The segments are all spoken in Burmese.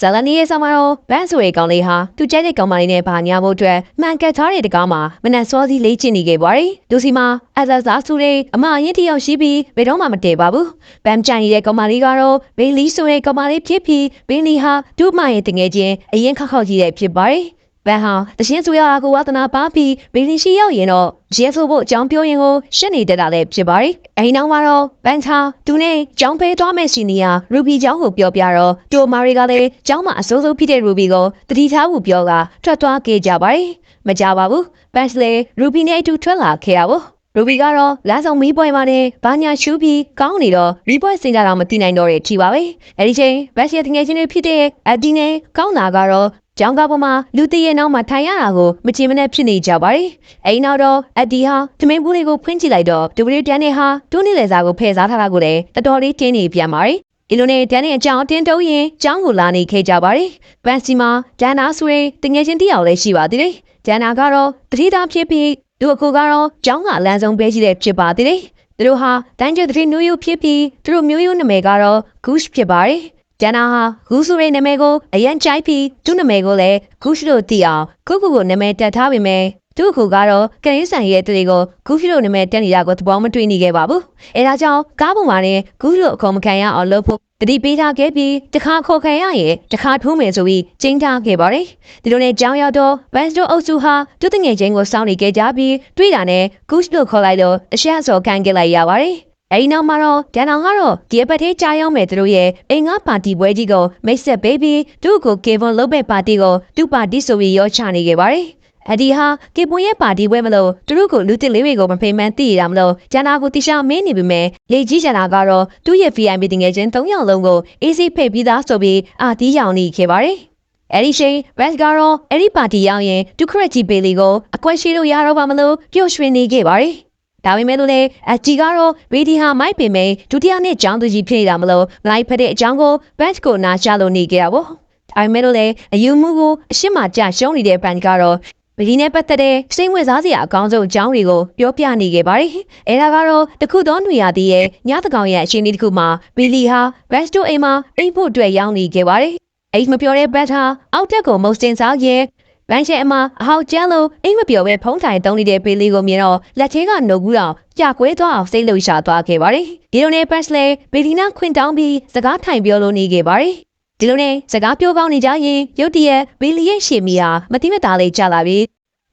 ဇာလနီရဲ့ဆောင်မှာတော့ဘန်းဆိုရဲ့ကောင်လေးဟာသူကြိုက်တဲ့ကောင်မလေးနဲ့ဗာညာဖို့အတွက်မှန်ကတ်ထားတဲ့တကားမှာမနက်စောစီးလေးကျင့်နေခဲ့ပါတယ်။လူစီမှာအဇာဇာဆိုတဲ့အမအရင်တယောက်ရှိပြီးဘယ်တော့မှမတည်ပါဘူး။ဘမ်ကြိုင်နေတဲ့ကောင်မလေးကတော့ဘေလီဆိုတဲ့ကောင်မလေးဖြစ်ပြီးဘင်းလီဟာဒုမရဲ့တငယ်ချင်းအရင်ခောက်ခောက်ကြီးတဲ့ဖြစ်ပါတယ်။ ဘန်ဟာတရှင်းဆိုရတာကိုဝါသနာပါပြီးဘေလီရှိရောက်ရင်တော့ရဲဆိုဖို့အကြောင်းပြောရင်ကိုရှက်နေတတ်တာလည်းဖြစ်ပါတယ်။အဲဒီနောက်မှာတော့ဘန်ချာသူနဲ့ကြောင်းဖေးသွားမဲ့စီနီယာရူဘီကျောင်းကိုပြောပြတော့တိုမာရီကလည်းကျောင်းမှာအစိုးဆုံးဖြစ်တဲ့ရူဘီကိုတတိထားဖို့ပြောကထွက်သွားခဲ့ကြပါတယ်။မကြပါဘူး။ဘန်စလေရူဘီနဲ့အတူထွက်လာခဲ့ရပါဘူး။ရူဘီကတော့လာဆောင်မီးပွဲမှာနဲ့ဘာညာရှူးပြီးကောင်းနေတော့ရီပွဲစင်တာတော့မသိနိုင်တော့တဲ့ထီပါပဲ။အဲဒီချိန်ဘတ်ရဲ့တငယ်ချင်းတွေဖြစ်တဲ့အဒီနဲ့ကောင်းတာကတော့ ကျောင်းကားပေါ်မှာလူတရဲ့နောက်မှာထိုင်ရတာကိုမချင်မနဲ့ဖြစ်နေကြပါတယ်။အဲဒီနောက်တော့အဒီဟာသမင်းဘူးလေးကိုဖွင့်ကြည့်လိုက်တော့ဒူဘရီတန်နေဟာတူးနေလေစာကိုဖယ်စားထားတာကိုလည်းတော်တော်လေးတင်းနေပြန်ပါတယ်။ဒီလိုနဲ့တန်နဲ့အကြောင်းတင်းတုံးရင်ကျောင်းကိုလာနေခဲ့ကြပါတယ်။ပန်စီမှာဒန်နာဆိုရင်တငယ်ချင်းတယောက်လည်းရှိပါသေးတယ်။ဒန်နာကတော့တတိသားဖြစ်ပြီးသူအကူကတော့ကျောင်းကအလန်းဆုံးပဲရှိတဲ့ဖြစ်ပါသေးတယ်။သူတို့ဟာတန်ကျတတိနူးယူဖြစ်ပြီးသူတို့မျိုးရိုးနာမည်ကတော့ Goose ဖြစ်ပါတယ်။ ကျန်တာဟာဂူဆူရဲ့နာမည်ကိုအရန်ကြိုက်ပြီးသူ့နာမည်ကိုလည်းဂူရှလို့သိအောင်ကုကုကိုနာမည်တက်ထားပေမဲ့သူ့ခုကတော့ကရင်ဆန်ရဲ့တရေကိုဂူရှလို့နာမည်တက်နေတာကိုသဘောမတွေ့နေခဲ့ပါဘူး။အဲဒါကြောင့်ကားပေါ်မှာလည်းဂူရှလို့အခေါ်မခံရအောင်လုပ်ဖို့တတိပေးထားခဲ့ပြီးတခါခေါ်ခံရရင်တခါထိုးမယ်ဆိုပြီးကျင်းထားခဲ့ပါတယ်။ဒီလိုနဲ့ကြောင်းရောက်တော့ဘန်စတိုအုပ်စုဟာသူ့တငယ်ချင်းကိုစောင့်နေခဲ့ကြပြီးတွေ့တာနဲ့ဂူရှလို့ခေါ်လိုက်တော့အရှက်အစော်ခံခဲ့လိုက်ရပါတယ်။ အဲဒီနောက်မှာတော့ဒန်အောင်ကတော့ဒီအပတ်သေးကြားရောက်မဲ့သူတို့ရဲ့အင်္ဂါပါတီပွဲကြီးကိုမိတ်ဆက်ပေးပြီးသူ့ကိုကေဗွန်လုပ်မဲ့ပါတီကိုသူ့ပါတီဆိုပြီးရောချနေခဲ့ပါတယ်။အဒီဟာကေပွန်ရဲ့ပါတီပွဲမလို့သူတို့ကိုလူတစ်လေးတွေကိုမဖိမှန်သိရတာမလို့ဂျန်နာကိုတိရှာမင်းနေပြီမဲ့လေကြီးဂျန်နာကတော့သူ့ရဲ့ VIP တင်ငယ်ချင်း၃ယောက်လုံးကို AC ဖိတ်ပြီးသားဆိုပြီးအာတီးရောင်နေခဲ့ပါတယ်။အဲ့ဒီချိန်ဘက်ကတော့အဲ့ဒီပါတီရောက်ရင်ဒုခရက်ကြီးဘေလီကိုအကွက်ရှိလို့ရတော့ပါမလို့ပျော်ရွှင်နေခဲ့ပါတယ်။ ဒါပေမဲ့လို့လည်းအကြီးကတော့ဗီဒီဟာမိုက်ပင်မဲ့ဒုတိယနှစ်ကျောင်းသူကြီးဖြစ်နေတာမလို့လိုက်ဖက်တဲ့အကြောင်းကိုဘတ်ကိုနာချလို့နေကြတာပေါ့ဒါပေမဲ့လို့လည်းအယူမှုကိုအရှိမကြရှုံးနေတဲ့ဘန်ကတော့ဗီဒီနဲ့ပတ်သက်တဲ့စိတ်ဝင်စားစရာအကောင်းဆုံးအကြောင်းတွေကိုပြောပြနေခဲ့ပါတယ်။အဲဒါကတော့တခုသောຫນွေရသည်ရဲ့ညတကောင်ရဲ့အချိန်လေးတစ်ခုမှာဘီလီဟာဘတ်တိုအိမ်မှာအိမ်ဖို့အတွက်ရောက်နေခဲ့ပါတယ်။အိမ်မပြောတဲ့ဘတ်ဟာအောက်တက်ကိုမုတ်စင်စားရဲ့။ ဗန်ရှဲအမအဟောက်ကျန်းလို့အိမ်မပြောပဲဖုံးထိုင်တုံးနေတဲ့ပေလေးကိုမြင်တော့လက်သေးကနှုတ်ကူးတော့ကြာကွဲသွားအောင်စိတ်လှုပ်ရှားသွားခဲ့ပါတယ်။ဒီလိုနဲ့ပတ်စလေဘေဒီနာခွင်တောင်းပြီးစကားထိုင်ပြောလို့နေခဲ့ပါတယ်။ဒီလိုနဲ့စကားပြောကောင်းနေကြရင်ရုတ်တရက်ဘေလီရဲ့ရှေမီဟာမတိမတာလေးကြာလာပြီး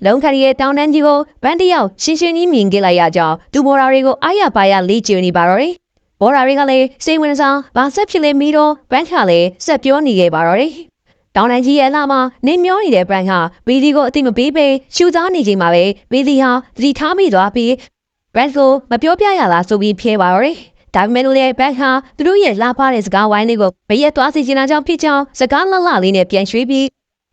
လုံခရီရဲ့တောင်းတန်းကြီးကိုဗန်တယောက်ရှင်းရှင်းကြီးမြင်ခဲ့လိုက်ရကြောင်းသူမော်ရာတွေကိုအားရပါရလေးကျနေပါတော့တယ်။ဘော်ရာတွေကလည်းစိတ်ဝင်စားဘာဆက်ဖြစ်လဲမီတော့ဗန်ခါလည်းဆက်ပြောနေခဲ့ပါတော့တယ်။ တောင်တန်းကြီးရဲ့အလှမှာနေမျောနေတဲ့ဘရန်ဟာဗီဒီကိုအတိမပေးပဲရှူသားနေချိန်မှာပဲဗီဒီဟာသတိထားမိသွားပြီးဘရန်ကိုမပြောပြရလားဆိုပြီးဖြဲပါတော့တယ်ဒါပေမဲ့လို့လည်းဘက်ဟာသူတို့ရဲ့လာဖားတဲ့စကားဝိုင်းလေးကိုဘရက်သွားစီချင်တာကြောင့်ဖြစ်ကြောင်းစကားလှလှလေးနဲ့ပြန်ရွှေ့ပြီး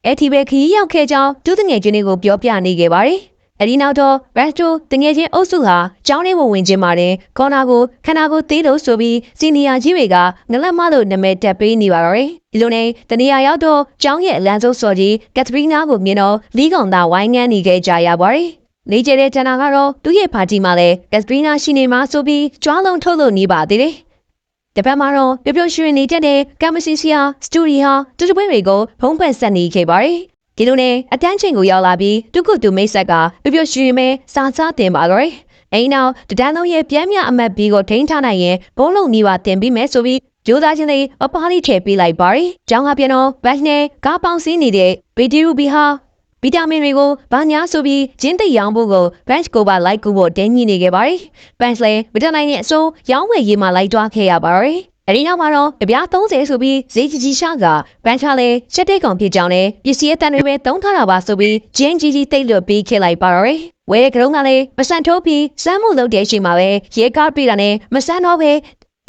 အဲ့ဒီပဲခရီးရောက်ခဲ့ကြောင်းသူတငယ်ချင်းတွေကိုပြောပြနေခဲ့ပါတယ်။ အဲဒီနောက်တော့ဘက်တိုတငယ်ချင်းအုပ်စုဟာကျောင်းထဲဝင်ဝင်ချင်းပါတယ်။ကော်နာကိုခန္ဓာကိုသေးလို့ဆိုပြီးစီနီယာကြီးတွေကငလက်မလို့နာမည်တက်ပေးနေပါတော့တယ်။ဒီလိုနဲ့တနေရာရောက်တော့ကျောင်းရဲ့အလန်းဆုံးစော်ကြီးကက်သရီနာကိုမြင်တော့လီးကောင်သားဝိုင်းငန်းနေခဲ့ကြရပါတယ်။လေးကျတဲ့ဂျန်နာကတော့သူ့ရဲ့ပါတီမှာလည်းကက်သရီနာရှိနေမှာဆိုပြီးကြွားလုံးထုတ်လို့နေပါသေးတယ်။တပတ်မှာတော့ပျော်ပျော်ရွှင်နေတဲ့ကမ်မစီစီယာစတူဒီဟာတူတပွဲတွေကိုဖုံးပတ်ဆက်နေခဲ့ပါတယ်။ ဒီလိုနဲ့အတန်းချိန်ကိုရောက်လာပြီးတုကုတူမိတ်ဆက်ကပျော်ပျော်ရွှင်မဲစာစားတင်ပါတော့တယ်။အိမ်နောက်တဒန်းလုံးရဲ့ပြမ်းမြအမတ်ဘီကိုထိန်းထားနိုင်ရင်ဘုံလုံးနီးပါတင်ပြီးမယ်ဆိုပြီးကြိုးစားခြင်းလေးအပါးလေးထည့်ပေးလိုက်ပါတယ်။ကျောင်းကပြန်တော့ဘတ်နဲ့ကားပေါင်းစည်းနေတဲ့ဗီဒီရူဘီဟာဗီတာမင်တွေကိုဘာညာဆိုပြီးဂျင်းသိရောင်းဖို့ကိုဘန့်ကိုပါလိုက်ကူဖို့တင်းကြီးနေခဲ့ပါတယ်။ဘန့်လည်းဗီတာနိုင်ရဲ့အစိုးရောင်းဝယ်ရေးမှာလိုက်တွားခဲ့ရပါတယ်။ အဲဒီနောက်မှာတော့ကြပြား30ဆိုပြီးဈေးကြီးကြီးရှာကဘန်ချာလည်းချက်တိတ်ကောင်ဖြစ်ကြောင်းနဲ့ပစ္စည်းအတန်တွေပဲသုံးထားတာပါဆိုပြီးဂျင်းကြီးကြီးတိတ်လွတ်ပြီးခဲ့လိုက်ပါတော့ဝဲကရုံးကလည်းမဆန်ထိုးပြီးစမ်းမှုလုပ်တဲ့အချိန်မှာပဲရဲကားပြေးတာနဲ့မဆန်တော့ပဲ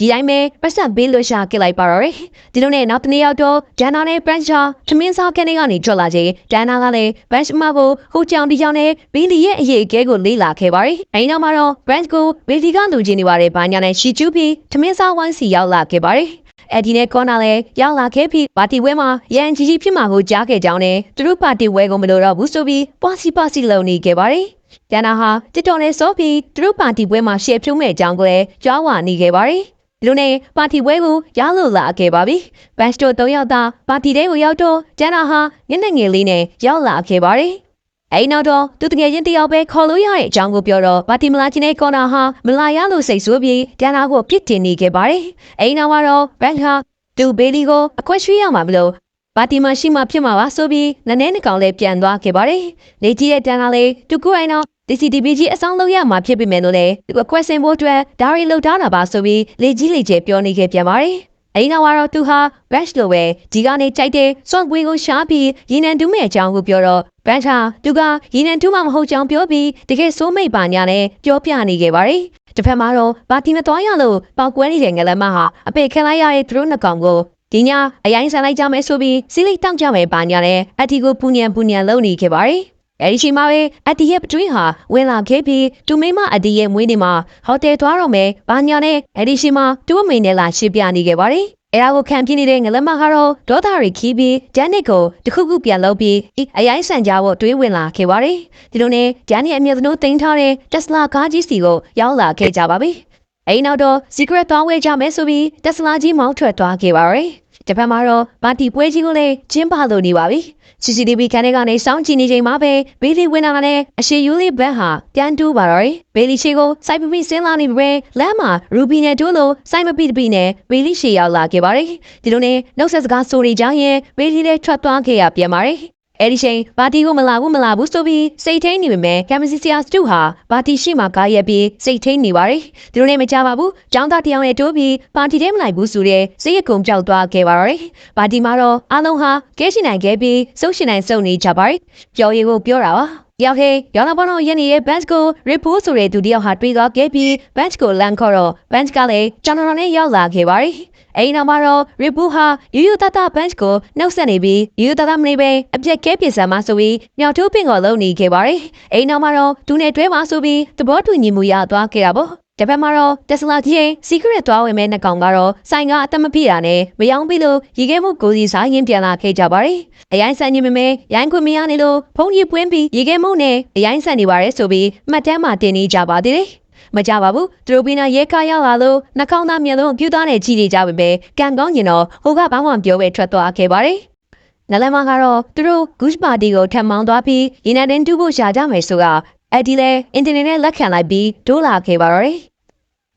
ဒီတိုင်းပဲပတ်စံပေးလို့ရှာခဲ့လိုက်ပါတော့တယ်ဒီလိုနဲ့နောက်တနေ့ရောက်တော့ဒန်နာနဲ့ပရန့်ချာထမင်းစားကနေကနေထွက်လာချိန်ဒန်နာကလည်းဘန့်မကိုဟိုကြောင်ဒီကြောင်နဲ့ဘီလီရဲ့အရေးအကဲကိုလေးလာခဲ့ပါတယ်အဲဒီနောက်မှာတော့ဘရန့်ကိုဘီလီကလူချင်းနေပါတယ်ဘာညာနဲ့ရှီကျူးပြီးထမင်းစားဝိုင်းစီရောက်လာခဲ့ပါတယ်အဲ့ဒီနဲ့ကောနာလည်းရောက်လာခဲ့ပြီးပါတီဝဲမှာရန်ကြီးကြီးဖြစ်မှာကိုကြားခဲ့ကြောင်းနဲ့သူတို့ပါတီဝဲကိုမလိုတော့ဘူးဆိုပြီးပွားစီပွားစီလုံနေခဲ့ပါတယ်။ကျန်တာဟာတစ်တော်နဲ့စောပြီးသူတို့ပါတီပွဲမှာရှေ့ဖြုံးမဲ့အကြောင်းကိုလည်းကြွားဝါနေခဲ့ပါတယ်ဒီ လိုနဲ့ပါတီပွဲကိုရလို့လာခဲ့ပါပြီ။ဘတ်စတို၃ယောက်သာပါတီထဲကိုရောက်တော့ကျန်တာဟာညနေငယ်လေးနဲ့ရောက်လာခဲ့ပါတယ်။အဲ့နောက်တော့သူတကယ်ချင်းတယောက်ပဲခေါ်လို့ရတဲ့အကြောင်းကိုပြောတော့ပါတီမလာချင်းတဲ့ကော်နာဟာမလာရလို့စိတ်ဆိုးပြီးကျန်တာကိုပြစ်တင်နေခဲ့ပါတယ်။အဲ့နောက်ကတော့ဘတ်ဟာသူဘေလီကိုအခွင့်ရွှေ့ရမှာမလို့ပါတီမရှိမှဖြစ်မှာပါဆိုပြီးနည်းနည်းနှကောင်လေးပြန်သွားခဲ့ပါတယ်။လေကြီးတဲ့တန်လာလေးသူကိုယ်တိုင်တော့ DCTV ကြီးအဆောင်လုပ်ရမှာဖြစ်ပေမဲ့လို့လေသူအကွက်စင်ဖို့အတွက်ဒါရီလှုပ်ထားတာပါဆိုပြီးလေကြီးလေကျဲပြောနေခဲ့ပြန်ပါတယ်။အဲဒီနောက်ကတော့သူဟာ Bash လိုပဲဒီကနေကြိုက်တဲ့စွန့်ပွေးကိုရှားပြီးရင်းနှံတူးမဲ့အကြောင်းကိုပြောတော့ Bash ဟာသူကရင်းနှံတူးမှမဟုတ်ကြောင်းပြောပြီးတကယ်စိုးမိတ်ပါညာနဲ့ပြောပြနေခဲ့ပါတယ်။တစ်ဖက်မှာတော့ပါတီမတော်ရလို့ပောက်ကွဲနေတဲ့ငလမဟာအပေခက်လိုက်ရတဲ့သူတို့နှစ်ကောင်ကိုဒီညအရင်ဆန်လိုက်ကြမယ်ဆိုပြီးစီးလိတ်တောင့်ကြမယ်ပါညာနဲ့အတီကိုပူညံပူညံလုပ်နေခဲ့ပါတယ်။ အဲဒီချိန်မှာပဲအတီရဲ့ပတွင်းဟာဝင်လာခဲ့ပြီးတူမိမအတီရဲ့မွေးနေ့မှာဟိုတယ်သွားတော့မယ်ဘာညာနဲ့အဲဒီချိန်မှာသူ့အမေနဲ့လာရှင်းပြနေခဲ့ပါတယ်။အဲဒါကိုခံပြနေတဲ့ငလမကတော့ဒေါသရီခီးပြီးဂျန်နစ်ကိုတခုခုပြန်လုပ်ပြီးအရင်ဆန်ကြဖို့တွေးဝင်လာခဲ့ပါတယ်။ဒီလိုနဲ့ဂျန်နစ်အမြတ်သနိုးတင်ထားတဲ့တက်စလာကားကြီးစီကိုရောက်လာခဲ့ကြပါပြီ။အဲဒီနောက်တော့ secret သွားဝဲကြမယ်ဆိုပြီးတက်စလာကြီးမောင်းထွက်သွားခဲ့ပါရယ်။ တစ်ဖက်မှာတော့ပါတီပွဲကြီးကိုလည်းကျင်းပလို့နေပါပြီ။ CCTV ခန်းထဲကနေစောင့်ကြည့်နေချိန်မှာပဲဘေးလီဝင်လာတဲ့အရှိယူလီဘက်ဟာပြန်တူးပါတော့တယ်။ဘေးလီရှိကိုစိုက်ပပိဆင်းလာနေပြီပဲလမ်းမှာရူဘီနဲ့တူးလို့စိုက်မပိတပိနဲ့ဘေးလီရှိရောက်လာခဲ့ပါတယ်။ဒီလိုနဲ့နှုတ်ဆက်စကားဆိုနေကြရင်ဘေးလီလည်းထွက်သွားခဲ့ရပြန်ပါတယ်။ အဲ့ဒီချိန်ပါတီကိုမလာဘူးမလာဘူးဆိုပြီးစိတ်ထိန်နေပေမဲ့ကမ်မစီဆီယာစတူဟာပါတီရှိမှကားရက်ပြီးစိတ်ထိန်နေပါတယ်။ဒီလိုနဲ့မကြပါဘူး။ကျောင်းသားတယောက်နဲ့တိုးပြီးပါတီထဲမလိုက်ဘူးဆိုတဲ့စိတ်ရကုံပြောက်သွားခဲ့ပါတော့။ပါတီမှာတော့အားလုံးဟာကဲရှင်နိုင်ခဲ့ပြီးစုပ်ရှင်နိုင်စုံနေကြပါတယ်။ပြောရေးကိုပြောတာပါ။ ရောက်ခဲ့ရောင်းလာပေါ်တော့ရနေရဲ့ bench ကို report ဆိုတဲ့သူတယောက်ဟာတွေးသွားခဲ့ပြီး bench ကိုလမ်းခေါ်တော့ bench ကလည်းကျွန်တော်နဲ့ရောက်လာခဲ့ပါတယ်။အိမ်နောက်မှာတော့ Ribu ဟာယူယူတတ bench ကိုနှုတ်ဆက်နေပြီးယူယူတတမနေပဲအပြက်ကဲပြင်ဆင်မှဆိုပြီးမြောက်ထိုးပင်ကိုလုံနေခဲ့ပါတယ်။အိမ်နောက်မှာတော့သူနဲ့တွဲမှဆိုပြီးသဘောတူညီမှုရသွားခဲ့တာပေါ့။ တပတ်မှာတော့တက်စလာကြီးရဲ့ secret သွားဝင်မဲ့နှကောင်ကတော့ဆိုင်ကအသက်မပြည့်တာနဲ့မယောင်းပြီလို့ရေခဲမှုကိုစီစားရင်ပြန်လာခဲ့ကြပါတယ်။အရင်ဆန်ကြီးမမဲရိုင်းခွင့်မရနေလို့ဖုန်းကြီးပွင့်ပြီးရေခဲမှုနဲ့အရင်ဆန်နေပါရဲဆိုပြီးမှတ်တမ်းမှာတင်နေကြပါသေးတယ်။မကြပါဘူးသူတို့ဘီနာရဲခါရောက်လာလို့နှာခေါင်းသားမျက်လုံးပြူသားနဲ့ကြည့်နေကြပါပဲကံကောင်းကျင်တော့ဟိုကဘာမှပြောပဲထွက်သွားခဲ့ပါတယ်နလမကတော့သူတို့ Goose Party ကိုထပ်မောင်းသွားပြီးရေနံတင်တူဖို့ရှာကြမယ်ဆိုတော့ အဲ့ဒီလဲအင်တာနက်နဲ့လက်ခံလိုက်ပြီးဒိုးလာခဲ့ပါတော့တယ်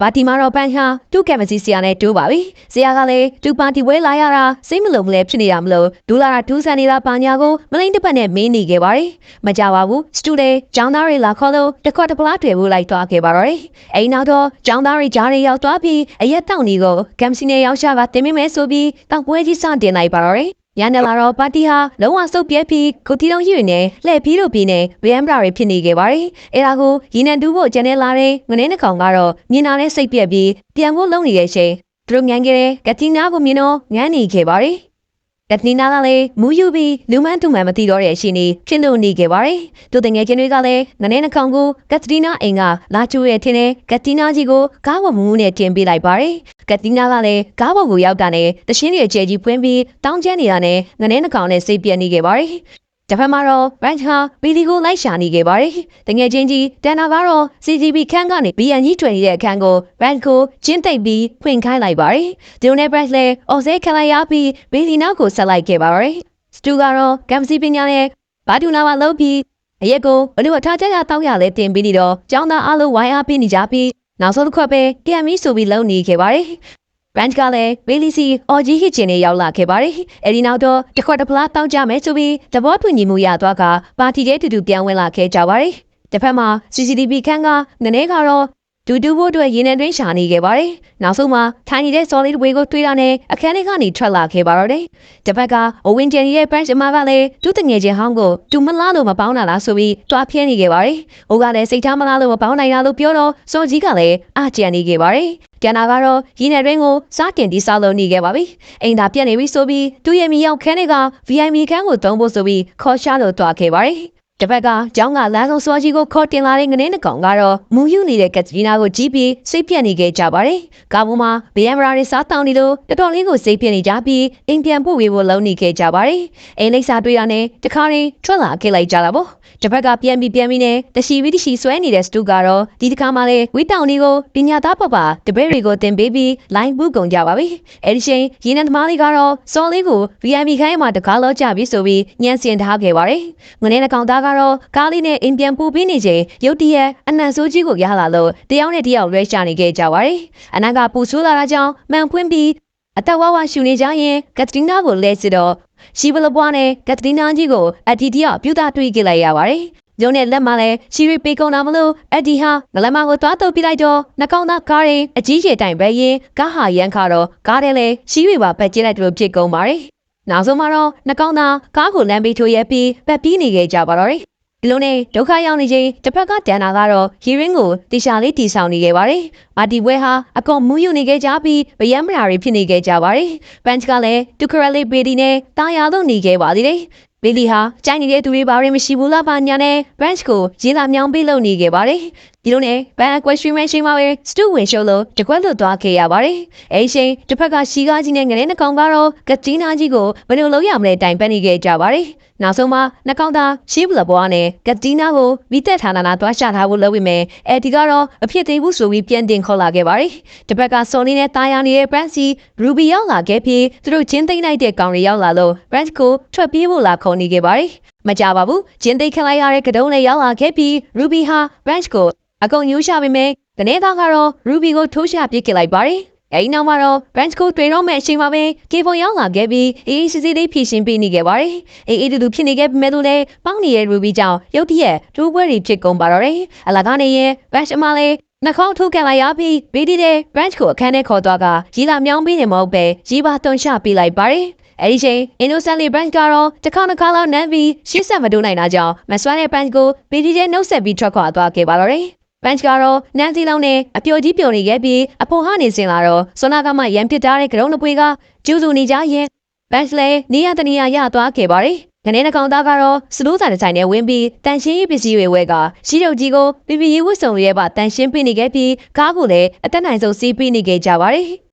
ပါတီမာတော့ပန်းဟာသူ့ကင်မစီဆရာနဲ့တိုးပါပြီ။ဆရာကလည်းသူပါတီဝဲလာရတာစိတ်မလုံးမလဲဖြစ်နေတာမလို့ဒူလာတာဒူးဆန်နေတာပါညာကိုမလိမ့်တစ်ပတ်နဲ့မင်းနေခဲ့ပါတယ်။မကြပါဘူး။စတူဒေကျောင်းသားတွေလာခေါ်လို့တစ်ခွက်တစ်ပလားတွေဘူးလိုက်သွားခဲ့ပါတော့တယ်။အိမ်နောက်တော့ကျောင်းသားတွေကြားတွေရောက်သွားပြီးအရက်တောက်နေကိုကမ်စီနဲ့ရောက်ရှာပါတင်မိမယ်ဆိုပြီးတောက်ပွဲကြီးစတင်လိုက်ပါတော့တယ်။ ရန်နလာတော့ပါတီဟာလုံးဝစုပ်ပြဲပြီးကိုတီလုံးရွေနဲ့လှည့်ပြီးလို့ပြီးနေဗယမ်ဘရာတွေဖြစ်နေခဲ့ပါတယ်။အဲဒါကိုရီနန်တူးဖို့ကျန်နေလာတဲ့ငနေနှကောင်ကတော့မြင်လာတဲ့စိတ်ပြက်ပြီးပြန်ဖို့လုံးနေတဲ့ချိန်သူတို့ငန်းခဲ့တဲ့ကတိနာကိုမြင်တော့ငန်းနေခဲ့ပါတယ်။ကတိနာကလည်းမူယူပြီးလူမန်းတူမှန်မသိတော့တဲ့အရှင်နေဖြစ်လို့နေခဲ့ပါတယ်။သူတငယ်ချင်းတွေကလည်းငနေနှကောင်ကိုကတိနာအိမ်ကလာချိုးရဲ့ထင်းတဲ့ကတိနာကြီးကိုကားဝမူးနဲ့တင်ပေးလိုက်ပါတယ်။ ကတိနာကလည်းကားပေါ်ကိုရောက်တာနဲ့တရှင်းတွေကျဲကြီးဖွင့်ပြီးတောင်းကျမ်းနေတာနဲ့ငနေနှကောင်နဲ့စိတ်ပြက်နေခဲ့ပါတယ်။တစ်ဖက်မှာတော့ Ranch ဟာဘီလီကိုလိုက်ရှာနေခဲ့ပါတယ်။တငယ်ချင်းကြီးတန်နာကတော့ CCB ခန်းကနေ BN ကြီးတွင်နေတဲ့အခန်းကို Ranch ကိုကျင်းသိပ်ပြီးဖွင့်ခိုင်းလိုက်ပါတယ်။ဒီလိုနဲ့ Brad လည်းအော်စဲခံလိုက်ရပြီးဘီလီနောက်ကိုဆက်လိုက်ခဲ့ပါတယ်။စတူကတော့ကမ်စီပညာနဲ့ဘာဒူနာမှာလှုပ်ပြီးအရက်ကိုဘလို့ထားကြကြတောက်ရလဲတင်ပြီးနေတော့ကျောင်းသားအလုံးဝိုင်းအားပေးနေကြပြီး နောက်ဆုံးတစ်ခွက်ပဲပြန်ပြီးဆိုပြီးလုံနေခဲ့ပါတယ်။ Branch ကလည်းဘေးလီစီအော်ဂျီဟစ်ချင်နေရောက်လာခဲ့ပါတယ်။အဲဒီနောက်တော့တစ်ခွက်တစ်ဖလားတောင်းကြမယ်ဆိုပြီးသဘောတူညီမှုရသွားကပါတီထဲတူတူပြန်ဝင်လာခဲ့ကြပါတယ်။တစ်ဖက်မှာ CCTV ခန်းကနည်းနည်းကတော့ ဒူဒူဘို့အတွက်ရင်းနှံတွင်းရှာနေခဲ့ပါတယ်။နောက်ဆုံးမှာထိုင်နေတဲ့ solid way ကိုတွေးတာနဲ့အခန်းထဲကနေထွက်လာခဲ့ပါတော့တယ်။တစ်ဖက်ကအဝင်းကျန်ရဲ့ branch အမကလည်းသူ့တငယ်ချင်းဟောင်းကိုတူမလားလို့မပေါင်းတာလားဆိုပြီးတွားပြဲနေခဲ့ပါတယ်။အိုကလည်းစိတ်ထားမလားလို့မပေါင်းနိုင်တာလို့ပြောတော့စောကြီးကလည်းအကြံနေခဲ့ပါတယ်။ကျန်တာကတော့ရင်းနယ်တွင်းကိုစားတင်တီးစားလို့နေခဲ့ပါပြီ။အိမ်သာပြက်နေပြီဆိုပြီးသူ့ရဲ့မိရောက်ခန်းတွေက VIP ခန်းကိုတုံးဖို့ဆိုပြီးခေါ်ရှာလို့တွားခဲ့ပါတယ်။ တစ်ဖက်ကကျောင်းကလမ်းဆောင်စောကြီးကိုခေါ်တင်လာတဲ့ငနေနှကောင်ကတော့မူယူနေတဲ့ကက်ထရီနာကိုကြည့်ပြီးစိတ်ပြက်နေခဲ့ကြပါတယ်။ကားပေါ်မှာဗီယမ်မရာတွေစားတောင်းနေလို့တော်တော်လေးကိုစိတ်ပြက်နေကြပြီးအိမ်ပြန်ပို့ဝေဖို့လုံးနေခဲ့ကြပါတယ်။အိမ်လိပ်စာတွေ့ရနဲ့တခါရင်ထွက်လာခဲ့လိုက်ကြတာပေါ့။တစ်ဖက်ကပြန်ပြီးပြန်ပြီးနဲ့တရှိပြီးတရှိဆွဲနေတဲ့စတူကတော့ဒီတစ်ခါမှလည်းဝီတောင်လေးကိုပညာသားပပတပည့်တွေကိုတင်ပေးပြီး line ဘူးကုန်ကြပါပြီ။အဲဒီချိန်ရင်းနှံသမားလေးကတော့စော်လေးကို VIP ခိုင်းမှာတကားလောက်ကြပြီဆိုပြီးညှန်စင်ထားခဲ့ပါတယ်။ငနေနှကောင်သားကတော့ကားလေးနဲ့အိမ်ပြန်ပို့ပေးနေချိန်ရုတ်တရက်အနံဆိုးကြီးကိုရလာလို့တယောက်နဲ့တယောက်လွဲချနေခဲ့ကြပါတယ်။အနံကပူဆိုးလာတာကြောင့်မှန်ဖွင့်ပြီးအသက်ဝါဝါရှူနေကြရင်ကက်ထရီနာကိုလဲစစ်တော့ရှိဘလပွားနဲ့ကက်ထရီနာကြီးကိုအတီတီကပြူတာတွေးခဲ့လိုက်ရပါတယ်။ရုံနဲ့လက်မလဲရှီရီပေကုန်တာမလို့အဒီဟာငလမကိုသွားတုပ်ပြလိုက်တော့နှကောင်းသားကားရင်အကြီးကျယ်တိုင်ပဲရင်ကားဟာရန်ခါတော့ကားတယ်လေရှီရီပါပတ်ကျလိုက်တယ်လို့ဖြစ်ကုန်ပါတယ်။ နောက်ဆုံးမှာတော့နှကောင်းသားကားကိုလမ်းပေးထိုးရဲပြီးပတ်ပြီးနေခဲ့ကြပါတော့တယ်။ဒီလိုနဲ့ဒုက္ခရောက်နေချိန်တစ်ဖက်ကတန်တာကတော့ဟီရင်းကိုတေချာလေးတီဆောင်နေခဲ့ပါတယ်။မာတီပွဲဟာအကောင်မူးယူနေခဲ့ကြပြီးဗယံမရာတွေဖြစ်နေခဲ့ကြပါတယ်။ပန်ချ်ကလည်းတူခရလေးဘေဒီနဲ့တာယာလို့နေခဲ့ပါသေးတယ်။ဘေလီဟာကြိုက်နေတဲ့သူတွေဘာတွေမရှိဘူးလားပါညာနဲ့ဘန့်ချ်ကိုရေးလာမြောင်းပေးလုပ်နေခဲ့ပါတယ်။ ဒီလိုနဲ့ဘန်ကွက်စထရီမန်ရှိမှာပဲစတူဝင်ရှုပ်လို့တကွက်လွတ်သွားခဲ့ရပါတယ်။အဲဒီချိန်တစ်ဖက်ကရှီကားကြီးနဲ့ငရဲနှကောင်ကတော့ကတီနာကြီးကိုဘယ်လိုလုပ်ရမလဲတိုင်ပတ်နေခဲ့ကြပါတယ်။နောက်ဆုံးမှာနှကောင်သားရှီးဘလဘွားနဲ့ကတီနာကိုမိသက်ဌာနနာတွားချထားဖို့လုပ်ပြီးမယ်။အဲဒီကတော့အဖြစ်သေးဘူးဆိုပြီးပြန်တင်ခေါ်လာခဲ့ပါတယ်။တစ်ဖက်ကစော်လေးနဲ့တာယာနေတဲ့ဘရန့်စီရူဘီရောက်လာခဲ့ပြီးသူတို့ချင်းသိမ့်လိုက်တဲ့ကောင်တွေရောက်လာလို့ဘရန့်ကိုထွက်ပြေးဖို့လာခေါ်နေခဲ့ပါတယ်။ မကြပါဘူး။ဂျင်းသိခလိုက်ရတဲ့ကတုံးလေးရောက်လာခဲ့ပြီး Ruby ဟာ Branch ကိုအကုန်ယူရှာပေမဲ့တနေ့သားကတော့ Ruby ကိုထိုးရှာပစ်ခဲ့လိုက်ပါတယ်။အဲဒီနောက်မှာတော့ Branch ကိုတွေ့တော့မဲ့အချိန်မှာပဲ K4 ရောက်လာခဲ့ပြီးအေးအေးစစ်စစ်လေးဖြည့်ရှင်းပေးနေခဲ့ပါတယ်။အေးအေးတူတူဖြစ်နေခဲ့ပေမဲ့လို့လည်းပေါင်းနေတဲ့ Ruby ကြောင့်ရုတ်တရက်တိုးပွဲတွေဖြစ်ကုန်ပါတော့တယ်။အလာကနေရင် Branch အမလေးနှခေါင်းထုတ်ကန်လိုက်ရပြီးဗီဒီတဲ့ branch ကိုအခန်းထဲခေါ်သွားကရီလာမြောင်းပေးနေမဟုတ်ပဲရီပါတွန်ချပေးလိုက်ပါတယ်။ အဲဒီချိန် Innocently branch ကတော့တစ်ခါတစ်ခါလောက်နမ်းပြီးရှေ့ဆက်မတိုးနိုင်တာကြောင့်မဆွမ်းတဲ့ branch ကိုဗီဒီတဲ့နှုတ်ဆက်ပြီးထွက်ခွာသွားခဲ့ပါတော့တယ်။ branch ကတော့နန်းစီလုံးနဲ့အပျော်ကြီးပျော်နေခဲ့ပြီးအဖော်ဟာနေစင်လာတော့စွနာကမှရန်ပစ်ထားတဲ့ကရုံးတစ်ပွေကကျူးစုနေကြရင် branch လည်းနေရတနေရရသွားခဲ့ပါတယ်။ငနေနှကောင်သားကတော့စလူးဆိုင်တစ်ဆိုင်နဲ့ဝင်ပြီးတန်ရှင်းရေးပစ္စည်းတွေဝဲကရှိတုပ်ကြီးကိုပြပြရေးဝတ်စုံရဲပါတန်ရှင်းပေးနေခဲ့ပြီးကားကိုလည်းအသက်နိုင်ဆုံးစီးပေးနေခဲ့ကြပါတယ်။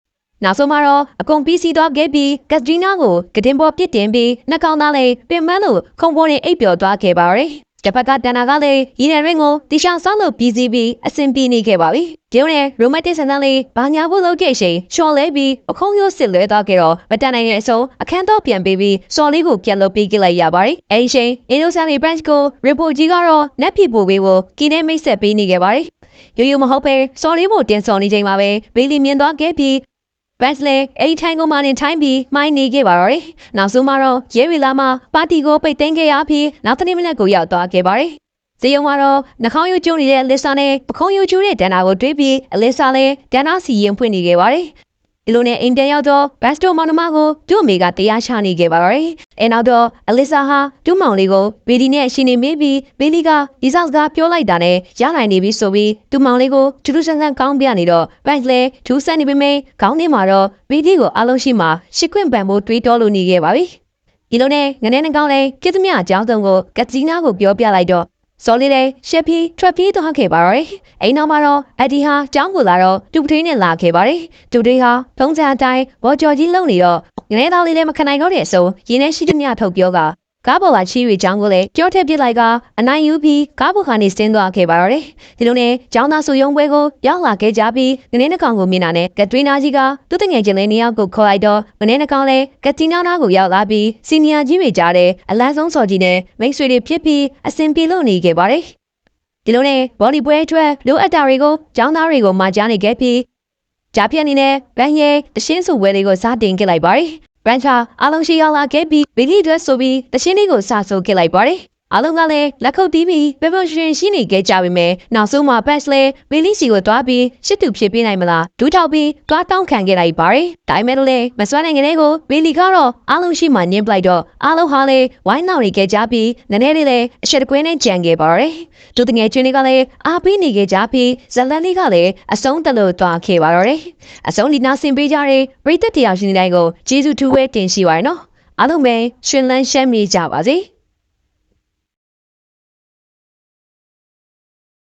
နောက်ဆုံးမှာတော့အကုန်ပြီးစီးသွားခဲ့ပြီးကက်ထရီနာကိုကတင်ပေါ်ပြစ်တင်ပြီးနှကောင်သားလည်းပင်မလို့ခုံပေါ်နဲ့အိပ်ပျော်သွားခဲ့ပါတယ်။တစ်ဖက်ကတန်နာကလည်းရီနယ်ရင်းကိုတီရှာဆောင်းလို့ပြီးစီးပြီးအဆင်ပြေနေခဲ့ပါပြီ။ပြုံးနဲ့ရိုမတ်တစ်ဆန်တန်းလေးဘာညာဖို့လုပ်ခဲ့ချိန်ရှော်လဲပြီးအခုံးရိုးစစ်လွဲသွားခဲ့တော့မတန်နိုင်တဲ့အစုံအခန်းတော့ပြန်ပေးပြီးစော်လေးကိုပြန်လုပ်ပေးခဲ့လိုက်ရပါတယ်။အဲဒီချိန်အင်ဒိုဆန်လီဘရန့်ချ်ကိုရီပိုကြီးကတော့နက်ဖြစ်ပို့ပေးဖို့ကင်းနဲ့မိတ်ဆက်ပေးနေခဲ့ပါတယ်။ရိုးရိုးမဟုတ်ပဲစော်လေးကိုတင်စော်နေချိန်မှာပဲဘေလီမြင်သွားခဲ့ပြီး ဘတ်လေအဲ့ဒီထိုင်ကုန်မှနေထိုင်ပြီးမိုင်းနေခဲ့ပါတော့တယ်။နောက်ဆုံးမှာတော့ရဲရီလာမှပါတီကိုပိတ်သိမ်းခဲ့ရပြီးနောက်တစ်နေ့မနက်ကိုရောက်သွားခဲ့ပါတယ်။ဇေယုံကတော့နှာခေါင်းရိုးကျုံနေတဲ့အလစ်ဆာနဲ့ပခုံးရိုးကျူးတဲ့ဒန်နာကိုတွေးပြီးအလစ်ဆာလည်းဒန်နာစီရင်ဖွင့်နေခဲ့ပါတယ်။ ဒီလိုနဲ့အိမ်ပြန်ရောက်တော့ဘတ်စတိုမောင်နှမကိုသူ့အမေကတရားချနေခဲ့ပါတော့တယ်။အဲနောက်တော့အလစ်ဆာဟာသူ့မောင်လေးကိုဗီဒီနဲ့ရှင်နေမေးပြီးဘီလီကဒီဆောက်စကားပြောလိုက်တာနဲ့ရနိုင်နေပြီဆိုပြီးသူ့မောင်လေးကိုထူးထူးဆန်းဆန်းကောင်းပြနေတော့ဘတ်လည်းထူးဆန်းနေပေမဲ့ခေါင်းထဲမှာတော့ဗီဒီကိုအားလုံးရှိမှရှစ်ခွင့်ပံဖို့တွေးတောလို့နေခဲ့ပါပြီ။ဒီလိုနဲ့ငနေနှကောင်းလေးပြစ်သမျှအကြောင်းစုံကိုကက်တီနာကိုပြောပြလိုက်တော့ စော်လေးလေးရှက်ပြီးထွက်ပြေးသွားခဲ့ပါတော့တယ်။အိမ်နောက်မှာတော့အဒီဟာကျောင်းကိုလာတော့တူပထင်းနဲ့လာခဲ့ပါတယ်။တူတွေဟာထုံးစံအတိုင်းဘော်ကျော်ကြီးလုံနေတော့ငနေသားလေးလည်းမခံနိုင်တော့တဲ့အစုံရင်းနဲ့ရှိသမျှထုတ်ပြောက ကားပေါ်ကချီရီချောင်းကိုလည်းကြောထက်ပစ်လိုက်ကအနိုင်ယူပြီးကားပေါ်ကနေဆင်းသွားခဲ့ပါတော့တယ်။ဒီလိုနဲ့ကျောင်းသားစုယုံပွဲကိုရောက်လာခဲ့ကြပြီးငနေနှကောင်ကိုမြင်တာနဲ့ကက်ထရီနာကြီးကသူ့တငယ်ချင်းလေးနှစ်ယောက်ကိုခေါ်လိုက်တော့ငနေနှကောင်လည်းကက်တီနာနာကိုရောက်လာပြီးစီနီယာကြီးတွေကြားတဲ့အလန်းဆုံးစော်ကြီးနဲ့မိတ်ဆွေတွေဖြစ်ပြီးအဆင်ပြေလို့နေခဲ့ပါတယ်။ဒီလိုနဲ့ဘော်လီပွဲအတွက်လိုအပ်တာတွေကိုကျောင်းသားတွေကိုမှာကြားနေခဲ့ပြီးကြားပြအနေနဲ့ဗန်ရဲ့တရှင်းစုဝဲလေးကိုစားတင်ခဲ့လိုက်ပါတယ်။ branch အားလုံးရှိရောက်လာခဲ့ပြီးဗီလီတွေဆိုပြီးတရှင်းလေးကိုစဆိုခဲ့လိုက်ပါတယ် အားလုံးကလည်းလက်ခုပ်တီးပြီးပပရှင်ရှိနေခဲ့ကြပြီမယ်နောက်ဆုံးမှာ patch လဲဗီလီစီကိုတွားပြီးရှစ်သူဖြစ်ပေးနိုင်မလားဒူးထောက်ပြီးတွားတောင်းခံခဲ့လိုက်ပါတယ်ဒါပေမဲ့လည်းမစွမ်းနိုင်တဲ့ကိုဗီလီကတော့အားလုံးရှိမှညင်းပလိုက်တော့အားလုံးဟာလည်းဝိုင်းနောက်နေခဲ့ကြပြီးနည်းနည်းလေးလည်းအချက်တကွင်းနဲ့ကြံခဲ့ပါတယ်သူတငယ်ချင်းတွေကလည်းအားပေးနေခဲ့ကြပြီးဇလန်လေးကလည်းအဆုံးတလို့တွားခဲ့ပါတော့တယ်အဆုံးဒီနာဆင်ပေးကြတဲ့ပရိသတ်တရားရှင်တိုင်းကိုကျေးဇူးထူးဝဲတင်ရှိပါရနော်အားလုံးပဲရှင်လန်းရှမ်းမြေကြပါစေ။